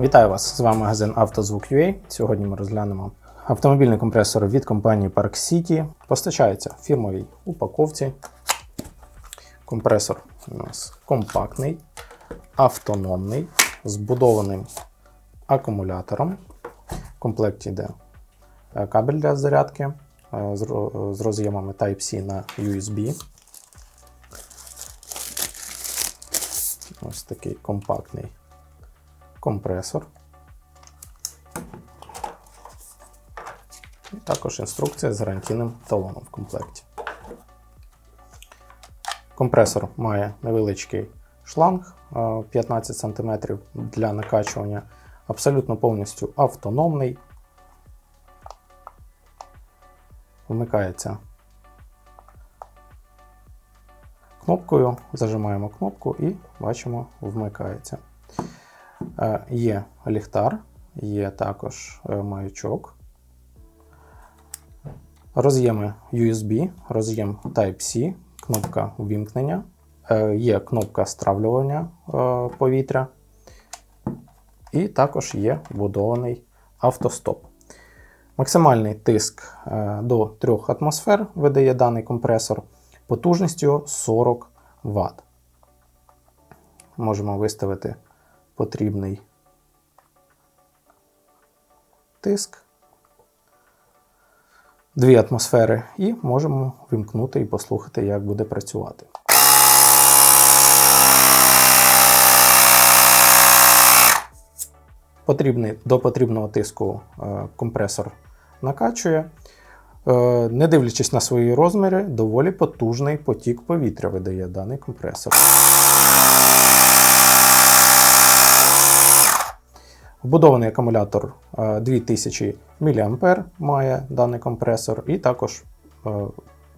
Вітаю вас! З вами магазин «Автозвук.UA». Сьогодні ми розглянемо автомобільний компресор від компанії Park City. Постачається в фірмовій упаковці. Компресор у нас компактний, автономний, збудованим акумулятором. В комплекті йде е, кабель для зарядки е, з ро- з роз'ємами Type-C на USB. Ось такий компактний компресор. І також інструкція з гарантійним талоном в комплекті. Компресор має невеличкий шланг е, 15 см для накачування, абсолютно повністю автономний. Вмикається кнопкою, зажимаємо кнопку і бачимо, вмикається. Е, Є ліхтар, є також е, маячок. Роз'єми USB, роз'єм Type-C, кнопка ввімкнення, е, є кнопка стравлювання повітря, і також є вбудований автостоп. Максимальний тиск до 3 атмосфер видає даний компресор потужністю 40 Вт. Можемо виставити потрібний тиск. 2 атмосфери, і можемо вимкнути і послухати, як буде працювати. Потрібний, до потрібного тиску е, компресор накачує. Е, Не дивлячись на свої розміри, доволі потужний потік повітря видає даний компресор. Вбудований акумулятор е, 2000 мА має даний компресор, і також е,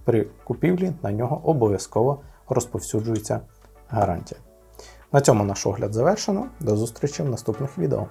при купівлі на нього обов'язково розповсюджується гарантія. На цьому наш огляд завершено. До зустрічі в наступних відео.